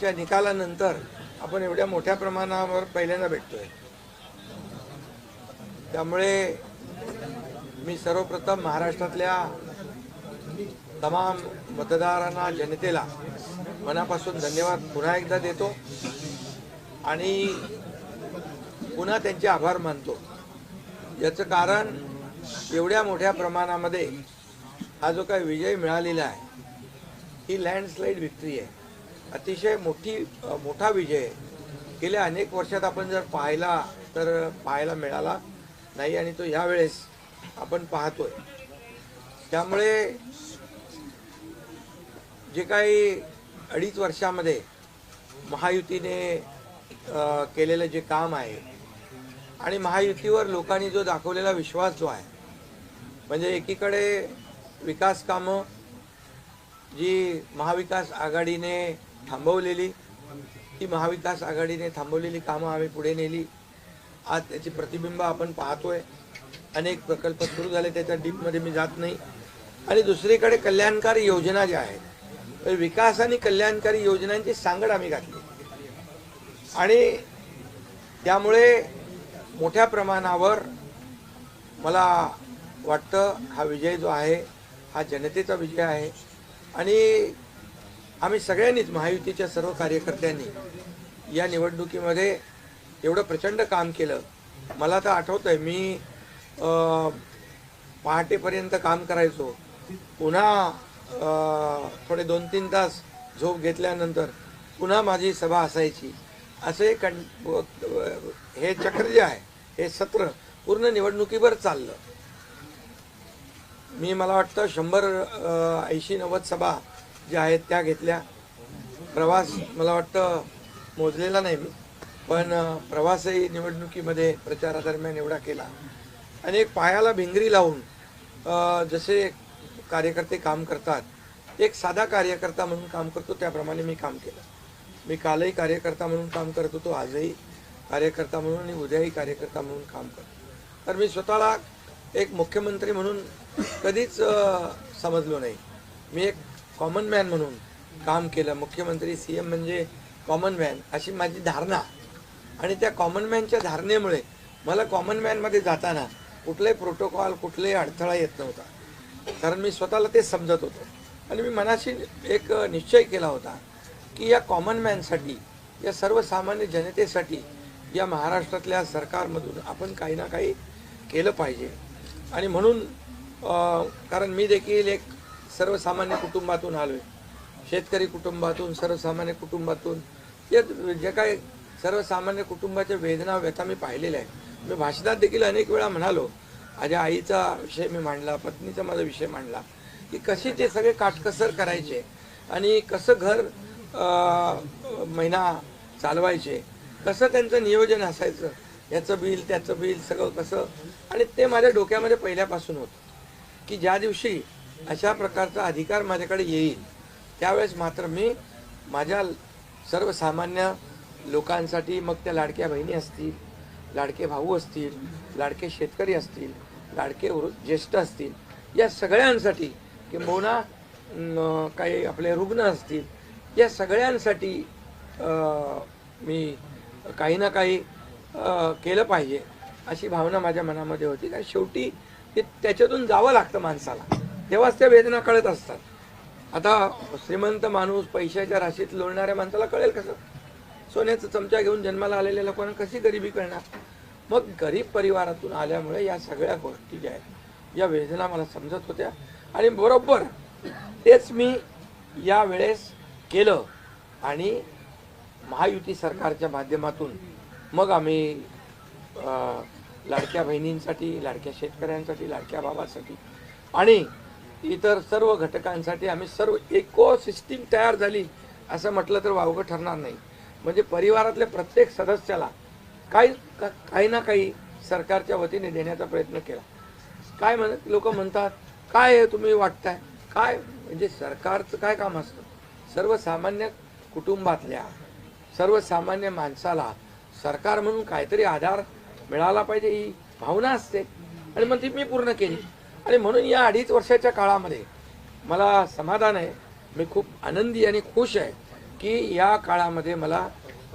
च्या निकालानंतर आपण एवढ्या मोठ्या प्रमाणावर पहिल्यांदा भेटतोय. त्यामुळे मी सर्वप्रथम महाराष्ट्रातल्या तमाम मतदारांना जनतेला मनापासून धन्यवाद पुन्हा एकदा देतो आणि पुन्हा त्यांचे आभार मानतो. याचं कारण एवढ्या मोठ्या प्रमाणामध्ये हा जो काही विजय मिळालेला आहे ही लँडस्लाईड विक्ट्री आहे. अतिशय मोठी मोठा विजय गेल्या अनेक वर्षात आपण जर पाहिला तर पाहायला मिळाला नाही आणि तो ह्यावेळेस आपण पाहतोय. त्यामुळे जे काही अडीच वर्षामध्ये महायुतीने केलेलं जे काम आहे आणि महायुतीवर लोकांनी जो दाखवलेला विश्वास जो आहे म्हणजे एकीकडे विकास कामं जी महाविकास आघाडीने थांबवलेली. ती महाविकास आघाडीने थांबवलेली कामं आम्ही पुढे नेली. आज त्याची प्रतिबिंब आपण पाहतोय. अनेक प्रकल्प सुरू झाले त्याच्या डीपमध्ये मी जात नाही. आणि दुसरीकडे कल्याणकारी योजना ज्या आहेत तर विकास आणि कल्याणकारी योजनांची सांगड आम्ही घातली. आणि त्यामुळे मोठ्या प्रमाणावर मला वाटतं हा विजय जो आहे हा जनतेचा विजय आहे. आणि आम्ही सगळ्यांनीच महायुतीच्या सर्व कार्यकर्त्यांनी या निवडणुकीमध्ये एवढं प्रचंड काम केलं. मला तर आठवतं आहे मी पहाटेपर्यंत काम करायचो. पुन्हा थोडे दोन तीन तास झोप घेतल्यानंतर पुन्हा माझी सभा असायची. असे कं हे चक्र जे आहे हे सत्र पूर्ण निवडणुकीवर चाललं. मी मला वाटतं शंभर ऐंशी नव्वद सभा ज्या आहेत त्या घेतल्या. प्रवास मला वाटतं मोजलेला नाही मी पण प्रवासही निवडणुकीमध्ये प्रचारादरम्यान एवढा केला. आणि एक पायाला भिंगरी लावून जसे कार्यकर्ते काम करतात एक साधा कार्यकर्ता म्हणून काम करतो त्याप्रमाणे मी काम केलं. मी कालही कार्यकर्ता म्हणून काम करत होतो आजही कार्यकर्ता म्हणून आणि उद्याही कार्यकर्ता म्हणून काम करतो. तर मी स्वतःला एक मुख्यमंत्री म्हणून कधीच समजलो नाही. मी एक कॉमन मॅन म्हणून काम केलं. मुख्यमंत्री सी एम म्हणजे कॉमन मॅन अशी माझी धारणा. आणि त्या कॉमन मॅनच्या धारणेमुळे मला कॉमन मॅनमध्ये जाताना कुठलाही प्रोटोकॉल कुठलाही अडथळा येत नव्हता. कारण मी स्वतःला ते समजत होतो. आणि मी मनाशी एक निश्चय केला होता की या कॉमन मॅनसाठी या सर्वसामान्य जनतेसाठी या महाराष्ट्रातल्या सरकारमधून आपण काही ना काही केलं पाहिजे. आणि म्हणून कारण मी देखील एक सर्वसामान्य कुटुंबातून आलो आहे शेतकरी कुटुंबातून सर्वसामान्य कुटुंबातून. या जे काय सर्वसामान्य कुटुंबाच्या वेदना व्यथा मी पाहिलेल्या आहे मी भाषणात देखील अनेक वेळा म्हणालो माझ्या आईचा विषय मी मांडला पत्नीचा माझा विषय मांडला की कशी ते सगळे काटकसर करायचे आणि कसं घर महिना चालवायचे कसं त्यांचं नियोजन असायचं याचं बिल त्याचं बिल सगळं कसं आणि ते माझ्या डोक्यामध्ये पहिल्यापासून होतं की ज्या दिवशी अशा प्रकारचा अधिकार माझ्याकडे येईल. त्यावेळेस मात्र मी माझ्या सर्वसामान्य लोकांसाठी मग त्या लाडक्या बहिणी असतील लाडके भाऊ असतील लाडके शेतकरी असतील लाडके ज्येष्ठ असतील या सगळ्यांसाठी किंबहुना काही आपले रुग्ण असतील या सगळ्यांसाठी मी काही ना काही केलं पाहिजे अशी भावना माझ्या मनामध्ये होती. कारण शेवटी ते त्याच्यातून जावं लागतं माणसाला. तेव्हाच त्या वेदना कळत असतात. आता श्रीमंत माणूस पैशाच्या राशीत लोळणाऱ्या माणसाला कळेल कसं? सोन्याचा चमचा घेऊन जन्माला आलेल्या लोकांना कशी गरिबी कळणार मग गरीब परिवारातून आल्यामुळे या सगळ्या गोष्टी ज्या आहेत या वेदना मला समजत होत्या. आणि बरोबर तेच मी या वेळेस केलं. आणि महायुती सरकारच्या माध्यमातून मग आम्ही लाडक्या बहिणींसाठी लाडक्या शेतकऱ्यांसाठी लाडक्या बाबासाठी आणि इतर सर्व घटकांसाठी आम्ही सर्व इको सिस्टीम तयार झाली असं म्हटलं तर वावगं ठरणार नाही. म्हणजे परिवारातल्या प्रत्येक सदस्याला काही का- काही ना काही सरकारच्या वतीने देण्याचा प्रयत्न केला. काय म्हण लोक म्हणतात काय आहे तुम्ही वाटताय? काय म्हणजे सरकारचं काय काम असतं? सर्वसामान्य कुटुंबातल्या सर्वसामान्य माणसाला सरकार म्हणून काहीतरी आधार मिळाला पाहिजे ही भावना असते. आणि मग ती मी पूर्ण केली. आणि म्हणून या अडीच वर्षाच्या काळामध्ये मला समाधान आहे. मी खूप आनंदी आणि खुश आहे की या काळामध्ये मला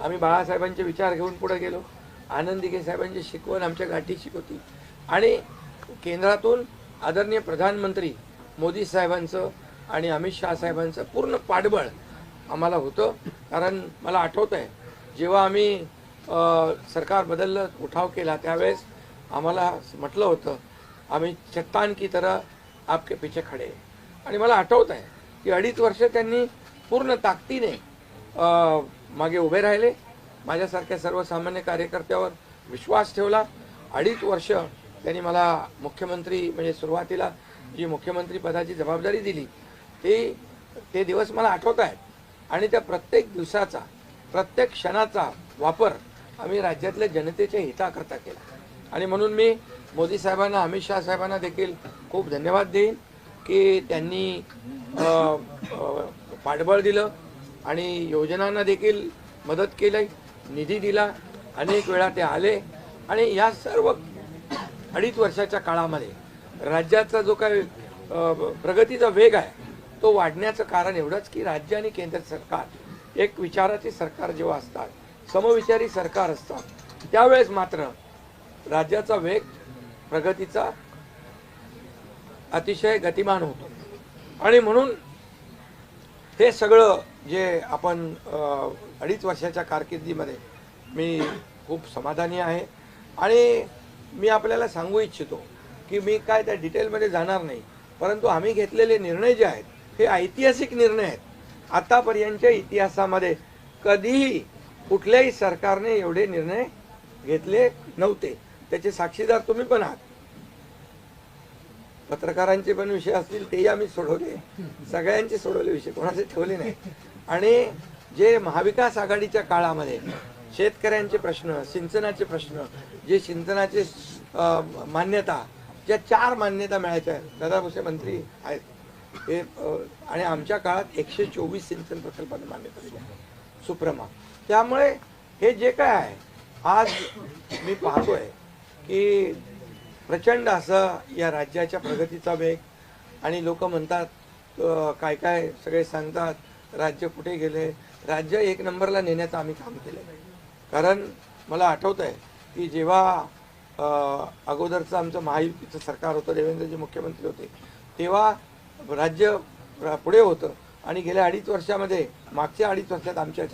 आम्ही बाळासाहेबांचे विचार घेऊन पुढे गेलो. आनंद साहेबांची शिकवण आमच्या गाठी शिकवती आणि केंद्रातून आदरणीय प्रधानमंत्री मोदी साहेबांचं आणि अमित शहा साहेबांचं पूर्ण पाठबळ आम्हाला होतं. कारण मला आठवतं आहे जेव्हा आम्ही सरकार बदललं उठाव केला त्यावेळेस आम्हाला म्हटलं होतं आम्ही चट्टान की तरह आपके पीछे खडे आणि मला आठवत आहे की अडीच वर्ष त्यांनी पूर्ण ताकदीने मागे उभे राहिले. माझ्यासारख्या सर्वसामान्य कार्यकर्त्यावर विश्वास ठेवला. अडीच वर्ष त्यांनी मला मुख्यमंत्री म्हणजे सुरुवातीला जी मुख्यमंत्री पदाची जबाबदारी दिली ती ते दिवस मला आठवत आहेत. आणि त्या प्रत्येक दिवसाचा प्रत्येक क्षणाचा वापर आम्ही राज्यातल्या जनतेच्या हिताकरता केला. आणि म्हणून मी मोदी साहेबांना अमित शहा साहेबांना देखील खूप धन्यवाद देईन की त्यांनी पाठबळ दिलं आणि योजनांना देखील मदत केली निधी दिला अनेक वेळा ते आले. आणि या सर्व अडीच वर्षाच्या काळामध्ये राज्याचा जो काही प्रगतीचा वेग आहे तो वाढण्याचं कारण एवढंच की राज्य आणि केंद्र सरकार एक विचाराचे सरकार जेव्हा असतात समविचारी सरकार असतात त्यावेळेस मात्र राज्याचा वेग प्रगतीचा अतिशय गतिमान होतो. आणि म्हणून हे सगळं जे आपण अडीच वर्षाच्या कारकिर्दीमध्ये मी खूप समाधानी आहे. आणि मी आपल्याला सांगू इच्छितो की मी काय त्या डिटेलमध्ये जाणार नाही. परंतु आम्ही घेतलेले निर्णय जे आहेत हे ऐतिहासिक निर्णय आहेत. आतापर्यंतच्या इतिहासामध्ये कधीही कुठल्याही सरकारने एवढे निर्णय घेतले नव्हते. त्याचे साक्षीदार तुम्ही पण आहात. पत्रकारांचे पण विषय असतील तेही आम्ही सोडवले. सगळ्यांचे सोडवले विषय कोणाचे ठेवले नाही. आणि जे महाविकास आघाडीच्या काळामध्ये शेतकऱ्यांचे प्रश्न सिंचनाचे प्रश्न जे सिंचनाचे मान्यता ज्या चार मान्यता मिळायच्या आहेत दादा भुसे मंत्री आहेत हे आणि आमच्या काळात एकशे चोवीस सिंचन प्रकल्पांना मान्यता दिली आहे. सुप्रमा. त्यामुळे हे जे काय आहे आज मी पाहतोय की प्रचंड असं या राज्याच्या प्रगतीचा वेग आणि लोक म्हणतात काय काय सगळे सांगतात राज्य कुठे गेले? राज्य एक नंबरला नेण्याचं आम्ही काम केलं. कारण मला आठवत आहे की जेव्हा अगोदरचं आमचं महायुतीचं सरकार होतं देवेंद्रजी मुख्यमंत्री होते तेव्हा राज्य प्र- पुढे होतं आणि गेल्या अडीच वर्षामध्ये मागच्या अडीच वर्षात आमच्या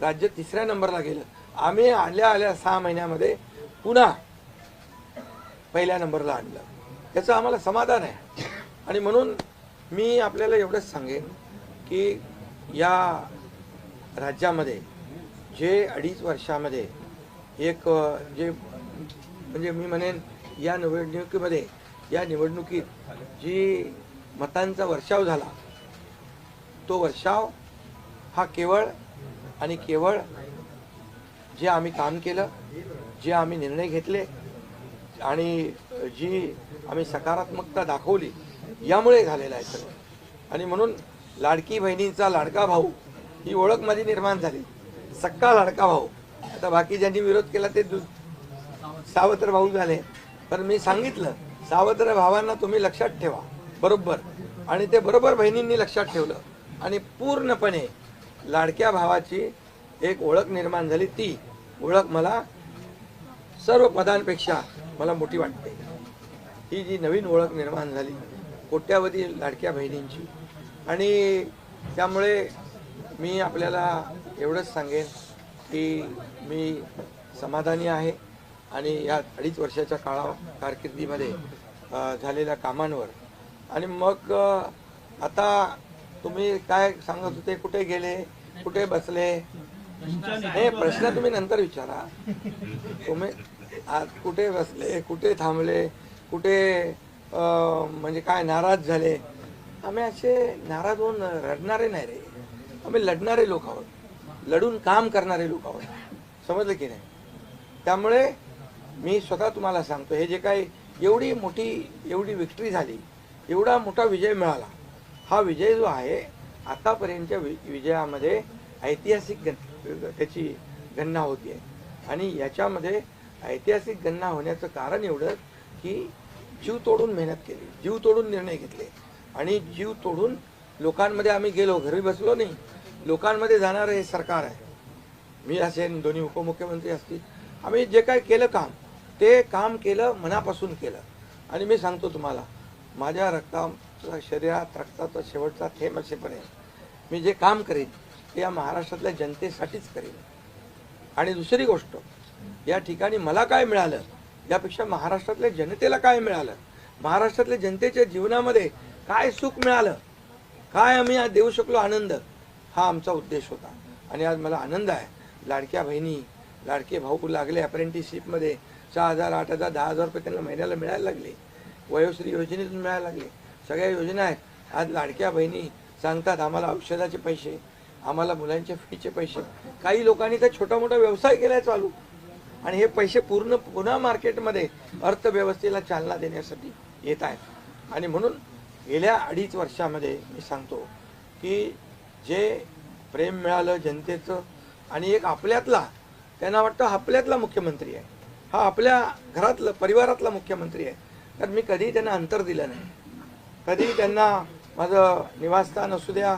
राज्य तिसऱ्या नंबरला गेलं. आम्ही आल्या आल्या सहा महिन्यामध्ये पुन्हा पहिल्या नंबरला आणलं. याचं आम्हाला समाधान आहे. आणि म्हणून मी आपल्याला एवढंच सांगेन की या राज्यामध्ये जे अडीच वर्षामध्ये एक जे म्हणजे मी म्हणेन या निवडणुकीमध्ये या निवडणुकीत जी मतांचा वर्षाव झाला तो वर्षाव हा केवळ आणि केवळ जे आम्ही काम केलं जे आम्ही निर्णय घेतले आणि जी आम्ही सकारात्मकता दाखवली यामुळे झालेलं आहे सगळं. आणि म्हणून लाडकी बहिणींचा लाडका भाऊ ही ओळख माझी निर्माण झाली. सक्का लाडका भाऊ. आता बाकी ज्यांनी विरोध केला ते दु- सावत्र भाऊ झाले. पण मी सांगितलं सावत्र भावांना तुम्ही लक्षात ठेवा. बरोबर. आणि ते बरोबर बहिणींनी लक्षात ठेवलं. आणि पूर्णपणे लाडक्या भावाची एक ओळख निर्माण झाली. ती ओळख मला सर्व पदांपेक्षा मला मोठी वाटते. ही जी नवीन ओळख निर्माण झाली कोट्यावधी लाडक्या बहिणींची. आणि त्यामुळे मी आपल्याला एवढंच सांगेन की मी समाधानी आहे आणि या अडीच वर्षाच्या काळा कारकिर्दीमध्ये झालेल्या कामांवर. आणि मग आता तुम्ही काय सांगत होते कुठे गेले कुठे बसले हे प्रश्न तुम्ही नंतर विचारा. तुम्ही आज कुठे बसले कुठे थांबले कुठे म्हणजे काय नाराज झाले? आम्ही असे नाराज होऊन रडणारे नाही रे. आम्ही लढणारे लोक आहोत. लढून काम करणारे लोक आहोत. समजलं की नाही? त्यामुळे मी स्वतः तुम्हाला सांगतो हे जे काही एवढी मोठी एवढी विक्ट्री झाली एवढा मोठा विजय मिळाला हा विजय जो आहे आतापर्यंतच्या वि विजयामध्ये ऐतिहासिक गण त्याची गणना होती आहे. आणि याच्यामध्ये ऐतिहासिक गणना होण्याचं कारण एवढं की जीव तोडून मेहनत केली जीव तोडून निर्णय घेतले. आणि जीव तोडून लोकांमध्ये आम्ही गेलो घरी बसलो नाही. लोकांमध्ये जाणारं हे सरकार आहे. मी असेन दोन्ही उपमुख्यमंत्री असतील. आम्ही जे काय केलं काम ते काम केलं मनापासून केलं. आणि मी सांगतो तुम्हाला माझ्या रक्ताचा शरीरात रक्ताचा शेवटचा थेंब असेपर्यंत मी जे काम करेन ते या महाराष्ट्रातल्या जनतेसाठीच करेन आणि दुसरी गोष्ट या ठिकाणी मला काय मिळालं यापेक्षा महाराष्ट्रातल्या जनतेला काय मिळालं महाराष्ट्रातल्या जनतेच्या जीवनामध्ये काय सुख मिळालं काय आम्ही आज देऊ शकलो आनंद हा आमचा उद्देश होता. आणि आज मला आनंद आहे. लाडक्या बहिणी लाडके भाऊ लागले अप्रेंटिसशिपमध्ये सहा हजार आठ हजार दहा हजार रुपये त्यांना महिन्याला मिळायला लागले. वयोश्री योजनेतून मिळायला लागले. सगळ्या योजना आहेत. आज लाडक्या बहिणी सांगतात आम्हाला औषधाचे पैसे. आम्हाला मुलांच्या फीचे पैसे. काही लोकांनी तर छोटा मोठा व्यवसाय केलाय चालू. आणि हे पैसे पूर्ण पुन्हा मार्केटमध्ये अर्थव्यवस्थेला चालना देण्यासाठी येत आहेत. आणि म्हणून गेल्या अडीच वर्षामध्ये मी सांगतो की जे प्रेम मिळालं जनतेचं आणि एक आपल्यातला त्यांना वाटतं आपल्यातला मुख्यमंत्री आहे. हा आपल्या घरातलं परिवारातला मुख्यमंत्री आहे. तर मी कधीही त्यांना अंतर दिलं नाही. कधीही त्यांना माझं निवासस्थान असू द्या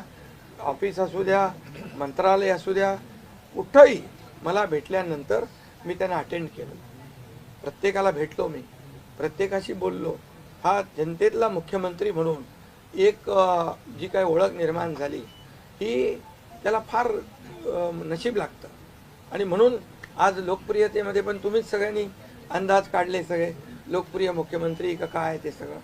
ऑफिस असू द्या मंत्रालय असू द्या कुठंही मला भेटल्यानंतर मी त्यांना अटेंड केलं. प्रत्येकाला भेटलो मी. प्रत्येकाशी बोललो. हा जनतेतला मुख्यमंत्री म्हणून एक जी काय ओळख निर्माण झाली ही त्याला फार नशीब लागतं. आणि म्हणून आज लोकप्रियतेमध्ये पण तुम्हीच सगळ्यांनी अंदाज काढले सगळे. लोकप्रिय मुख्यमंत्री का काय ते सगळं.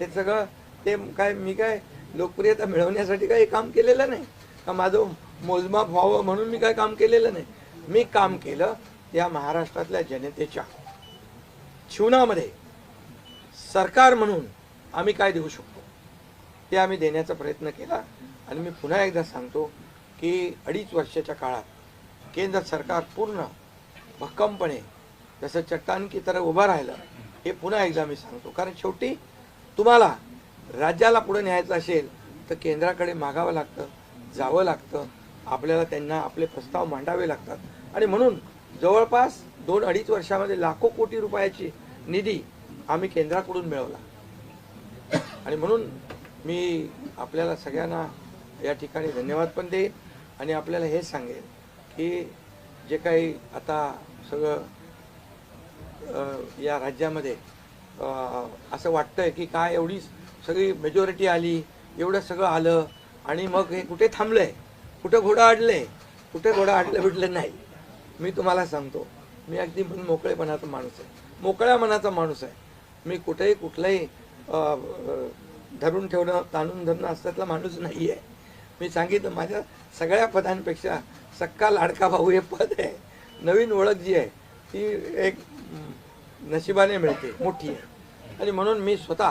ते सगळं ते काय मी काय लोकप्रियता मिळवण्यासाठी काही काम केलेलं नाही. का माझं मोजमाप व्हावं म्हणून मी काय काम केलेलं नाही. मी काम केलं या महाराष्ट्रातल्या जनतेच्या जीवनामध्ये. सरकार म्हणून आम्ही काय देऊ शकतो? ते आम्ही देण्याचा प्रयत्न केला. आणि मी पुन्हा एकदा सांगतो की अडीच वर्षाच्या काळात केंद्र सरकार पूर्ण भक्कमपणे जसं चट्टान की उभं राहिलं हे पुन्हा एकदा मी सांगतो. कारण शेवटी तुम्हाला राज्याला पुढे न्यायचं असेल तर केंद्राकडे मागावं लागतं जावं लागतं. आपल्याला त्यांना आपले प्रस्ताव मांडावे लागतात. आणि म्हणून जवळपास दोन अडीच वर्षामध्ये लाखो कोटी रुपयाची निधी आम्ही केंद्राकडून मिळवला. आणि म्हणून मी आपल्याला सगळ्यांना या ठिकाणी धन्यवाद पण देईन. आणि आपल्याला हे सांगेन की जे काही आता सगळं या राज्यामध्ये असं असं वाटतंय की काय एवढीच सगळी मेजॉरिटी आली एवढं सगळं आलं आणि मग हे कुठे थांबलंय? कुठं घोडं अडलंय कुठे घोडं अडलं बिडलं नाही. मी तुम्हाला सांगतो मी अगदी पण मोकळेपणाचा माणूस आहे. मोकळ्या मनाचा माणूस आहे. मी कुठेही कुठलंही धरून ठेवणं ताणून धरणं असल्यातला माणूस नाही आहे मी सांगितलं माझ्या सगळ्या पदांपेक्षा सक्का लाडका भाऊ हे पद आहे. नवीन ओळख जी आहे ती एक नशिबाने मिळते मोठी आहे. आणि म्हणून मी स्वतः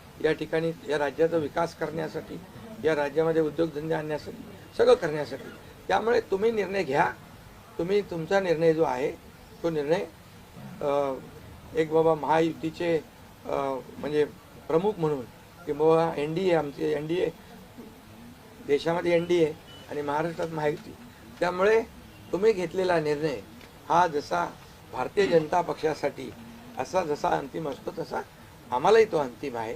या ठिकाणी या राज्याचा विकास करण्यासाठी या राज्यामध्ये उद्योगधंदे आणण्यासाठी सगळं करण्यासाठी. त्यामुळे तुम्ही निर्णय घ्या. तुम्ही तुमचा निर्णय जो आहे तो निर्णय एक बाबा महायुतीचे म्हणजे प्रमुख म्हणून की बाबा एन डी ए आमचे एन डी ए देशामध्ये एन डी ए आणि महाराष्ट्रात महायुती. त्यामुळे तुम्ही घेतलेला निर्णय हा जसा भारतीय जनता पक्षासाठी असा जसा अंतिम असतो तसा आम्हालाही तो अंतिम आहे.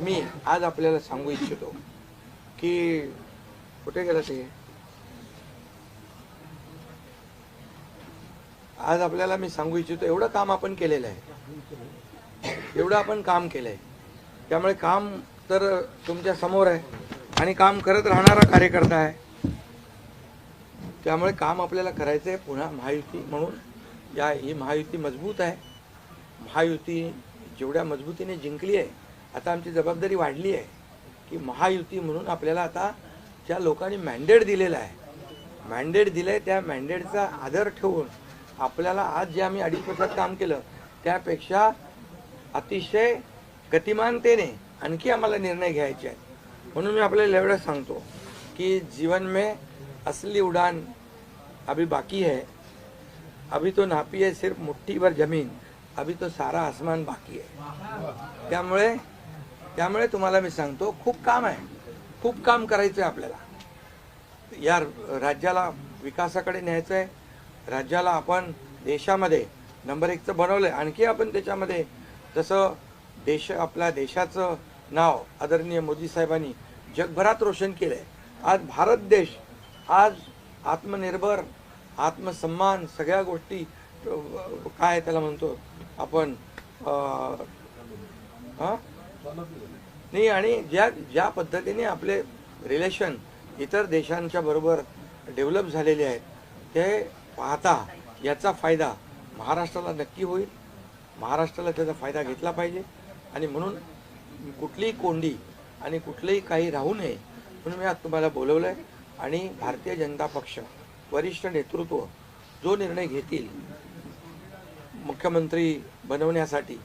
मी आज आपल्याला सांगू इच्छितो की कुठे गेला ते? आज आपल्याला मी सांगू इच्छितो एवढं काम आपण केलेलं आहे. एवढं आपण काम केलं आहे त्यामुळे काम तर तुमच्यासमोर आहे आणि काम करत राहणारा कार्यकर्ता आहे. त्यामुळे काम आपल्याला करायचं आहे. पुन्हा महायुती म्हणून या ही महायुती मजबूत आहे. महायुती जेवढ्या मजबूतीने जिंकली आहे आता आमची जबाबदारी वाढली आहे की महायुती म्हणून आपल्याला आता ज्या लोकांनी मॅन्डेट दिलेलं आहे मॅन्डेट दिलं आहे त्या मॅन्डेटचा आदर ठेवून आपल्याला आज जे आम्ही अडीच वर्षात काम केलं त्यापेक्षा अतिशय गतिमानतेने आणखी आम्हाला निर्णय घ्यायचे आहेत. म्हणून मी आपल्याला एवढं सांगतो की जीवन में असली उड़ान अभी बाकी है अभी तो नापी है सिर्फ मुठ्ठीभर जमीन अभी तो सारा आसमान बाकी आहे त्यामुळे त्यामुळे तुम्हाला मी सांगतो खूप काम आहे. खूप काम करायचं आहे आपल्याला. या राज्याला विकासाकडे न्यायचं आहे राज्याला आपण देशामध्ये नंबर एकचं बनवलं आहे आणखी आपण त्याच्यामध्ये जसं देश आपल्या देशाचं नाव आदरणीय मोदी साहेबांनी जगभरात रोशन केलं आहे आज भारत देश आज आत्मनिर्भर आत्मसन्मान सगळ्या गोष्टी काय त्याला म्हणतो आपण हां नाही आणि ज्या ज्या पद्धतीने आपले रिलेशन इतर देशांच्या बरोबर डेव्हलप झालेले आहेत ते पाहता याचा फायदा महाराष्ट्राला नक्की होईल. महाराष्ट्राला त्याचा फायदा घेतला पाहिजे. आणि म्हणून कुठलीही कोंडी आणि कुठलंही काही राहू नये म्हणून मी आज तुम्हाला बोलवलं आहे आणि भारतीय जनता पक्ष वरिष्ठ नेतृत्व जो निर्णय घेतील मुख्यमंत्री बनवण्यासाठी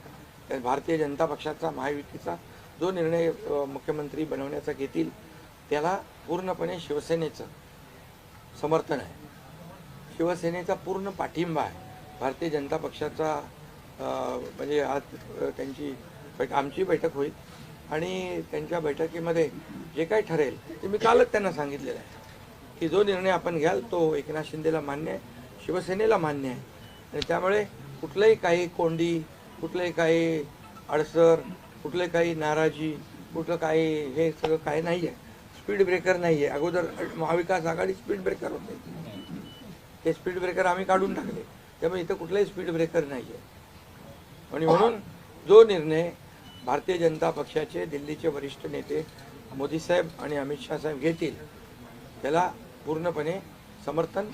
भारतीय जनता पक्षाचा महायुतीचा जो निर्णय मुख्यमंत्री बनवण्याचा घेतील त्याला पूर्णपणे शिवसेनेचं समर्थन आहे. शिवसेनेचा पूर्ण पाठिंबा आहे. भारतीय जनता पक्षाचा म्हणजे आज त्यांची बैठ आमची बैठक होईल आणि त्यांच्या बैठकीमध्ये जे काही ठरेल ते मी कालच त्यांना सांगितलेलं आहे की जो निर्णय आपण घ्याल तो एकनाथ शिंदेला मान्य आहे शिवसेनेला मान्य आहे. आणि त्यामुळे कुठलंही काही कोंडी कुठलंही काही अडसर कुठले काही नाराजी कुठलं काही हे सगळं काही नाही आहे स्पीड ब्रेकर नाही आहे अगोदर महाविकास आघाडी स्पीड ब्रेकर होते. ते स्पीड ब्रेकर आम्ही काढून टाकले. त्यामुळे इथं कुठलाही स्पीड ब्रेकर नाही आहे आणि म्हणून जो निर्णय भारतीय जनता पक्षाचे दिल्लीचे वरिष्ठ नेते मोदी साहेब आणि अमित शाह साहेब घेतील त्याला पूर्णपणे समर्थन